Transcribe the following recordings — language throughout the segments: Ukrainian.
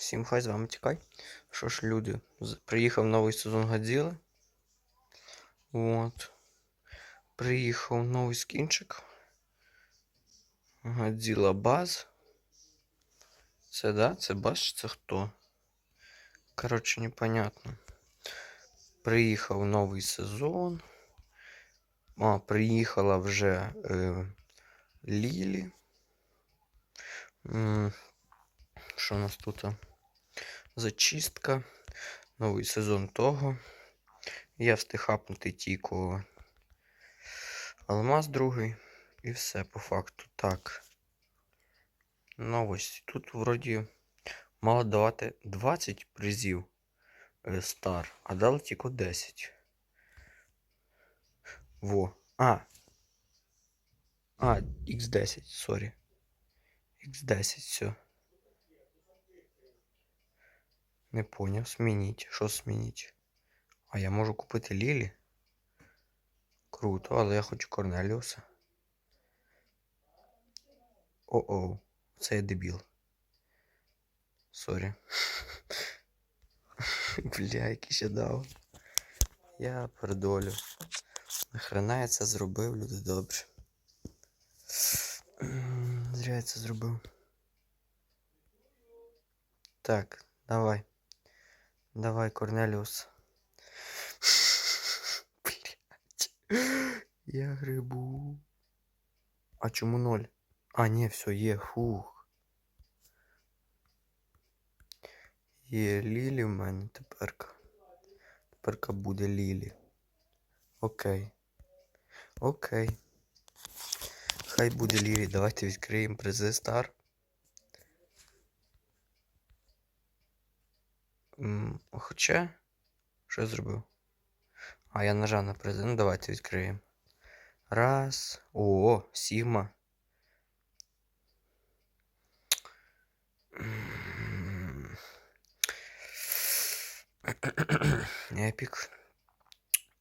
Всім хай з вами тікай. Що ж, люди, приїхав новий сезон Годзіли. От. Приїхав новий скінчик. Годзіла Баз. Це да? Це Баз це хто? Коротше, непонятно. Приїхав новий сезон. А, приїхала вже е, Лілі. Що у нас тут? Зачистка. Новий сезон того. Я встиг хапнути тільки Алмаз другий. І все по факту. Так. Новості. Тут вроді мало давати 20 призів е, стар, а дали тільки 10. Во. А. А, X10, сорі. X10, все. Не поняв. Змініть. Що змініть? А я можу купити Лілі? Круто, але я хочу Корнеліуса. О-оу, це я дебіл. Сорі. Бля, який ще дав. Я передолю. Нахрена я це зробив, люди добрі. М, Зря я це зробив. Так, давай. Давай, Корнеліус. Блять. Я грибу. А чому ноль? А, ні, все, є. Фух. Є Лілі в мене теперка. Теперка буде Лілі. Окей. Окей. Хай буде Лілі. Давайте відкриємо призи Стар. Хоча. Що я зробив? А, я нажав на призи. Ну, давайте відкриємо. Раз. О, Сігма. Епік.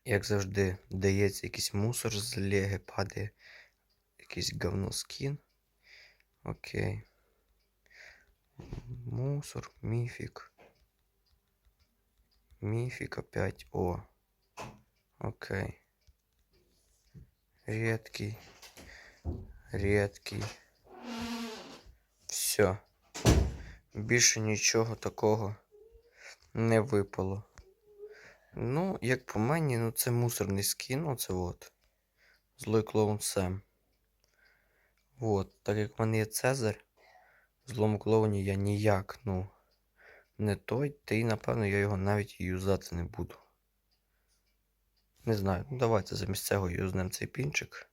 Як завжди, дається якийсь мусор з леги, падає якийсь говно скін. Окей. Мусор, міфік. Міфік опять. О. Окей. Редкий. Редкий. Все. Більше нічого такого не випало. Ну, як по мені, ну це мусорний скін, оце от. Злой клоун Сем. От, так як в мене є Цезарь, в злому клоуні я ніяк, ну, не той, та й напевно я його навіть юзати не буду. Не знаю, ну давайте замість цього юзнем цей пінчик.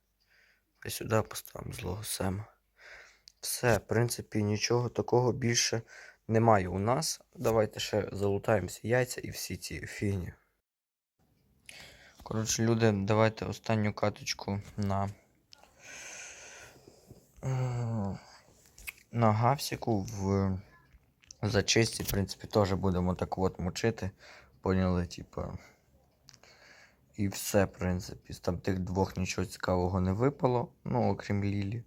А сюди поставимо злого Сема. Все, в принципі, нічого такого більше немає у нас. Давайте ще залутаємося яйця і всі ці фігні. Коротше, люди, давайте останню каточку на. е, На гавсіку в зачисті, в принципі, теж будемо так от мочити. Поняли, типа. І все, в принципі. З там тих двох нічого цікавого не випало. Ну, окрім Лілі.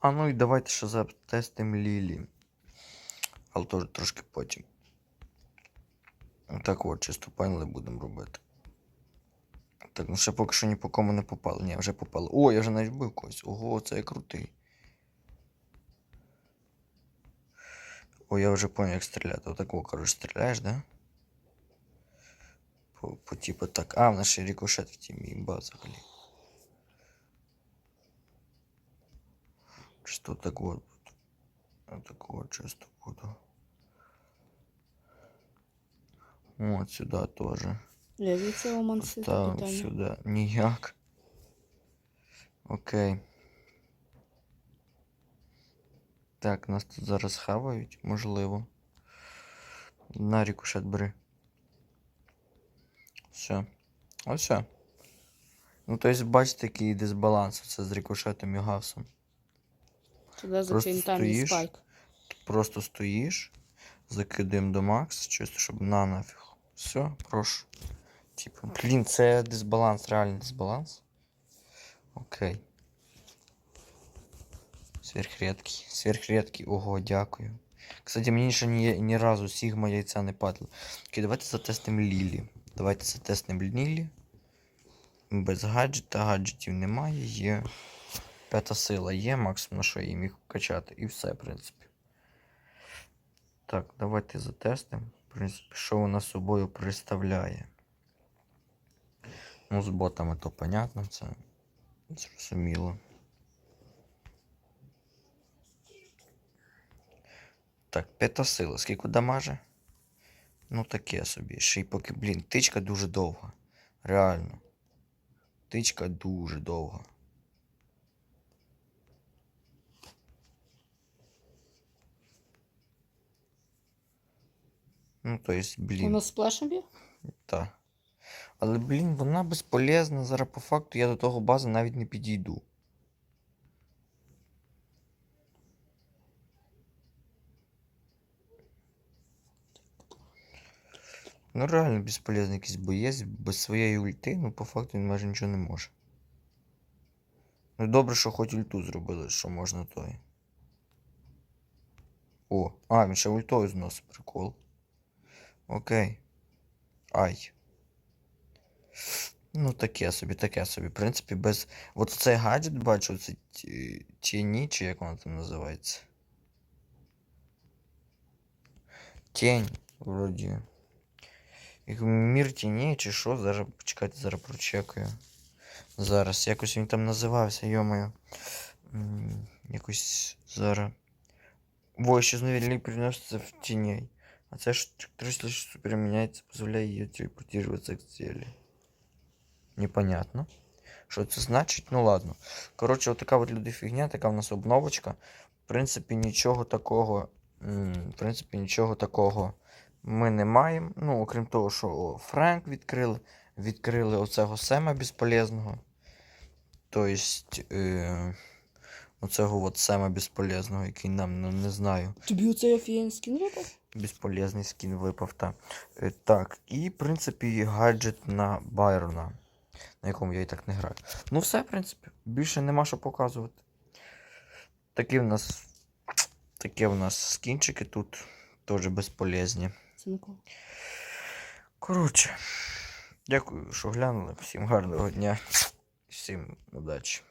А ну і давайте ще затестимо Лілі. Але теж трошки потім. Так от, чисто панели будемо робити. Так, ну ще поки що ні по кому не попало. Ні, вже попало. О, я вже навіть вбив когось. Ого, це крутий. О, я вже поняв, як стріляти. Отако, коротше, стріляєш, да? По, по типу так. А, в нас ще рикошет в тімі, імба взагалі. Чисто так от. Так от, чисто буду. От сюди теж. Я від цього мансита Ставимо питання. сюди. Ніяк. Окей. Так, нас тут зараз хавають, можливо. На рікошет бери. Все. Ось все. Ну, тобто, бачите, який дисбаланс це з рикошетом і гавсом. Сюди за стоїш. спайк. Просто стоїш, закидаємо до макс, чисто, щоб на нафіг. Все, прошу. Типу, блін, це дисбаланс, реальний дисбаланс. Окей. Сверхредкий. Сверхредкий. Ого, дякую. Кстати, мені ще ні, ні разу Сігма яйця не падало. Окей, давайте затестимо Лілі. Давайте затестимо Лілі. Без гаджета, гаджетів немає, є. П'ята сила є, максимум що я міг вкачати. І все, в принципі. Так, давайте затестимо. В принципі, що вона собою представляє. Ну, з ботами то понятно, це зрозуміло. Так, п'ята сила. Скільки дамаже? Ну, таке собі. Ще й поки, блін, тичка дуже довга. Реально. Тичка дуже довга. Ну, то есть, блін. Воно з сплешем б'є? Та. Але, блін, вона безполезна. Зараз по факту я до того бази навіть не підійду. Ну, реально безполезний якийсь боєць, без своєї ульти, ну по факту він майже нічого не може. Ну добре, що хоч ульту зробили, що можна той. О, а, він ще ультою зносить, прикол. Окей. Ай. Ну, таке собі, таке собі. В принципі, без. От цей гаджет бачу, це ті- тіні, чи як воно там називається. Тінь, вроді. Мір тіней, чи що? Зараз почекайте, зараз прочекаю. Зараз. Якось він там називався, йомаю. Якось зараз. Во, исчезновение переносится в теней. А це ж характеристика что переміняється, позволяє її телепортуватися к цілі. Непонятно. Що це значить? Ну ладно. Коротше, отака от люди фігня, така в нас обновочка. В принципі, нічого такого. В принципі, нічого такого ми не маємо. Ну, окрім того, що о, Френк відкрили. Відкрили оцього Сема безполезного. Тобто. Е, оцього от Сема безполезного, який нам ну, не знаю. Тобі оцей офігенний скін випав? Безполезний скін випав, так. Е, Так, і, в принципі, гаджет на Байрона, на якому я і так не граю. Ну, все, в принципі, більше нема що показувати. Такі в нас. Такі в нас скінчики тут теж безполезні. Це? Коротше, дякую, що глянули. Всім гарного дня. Всім удачі.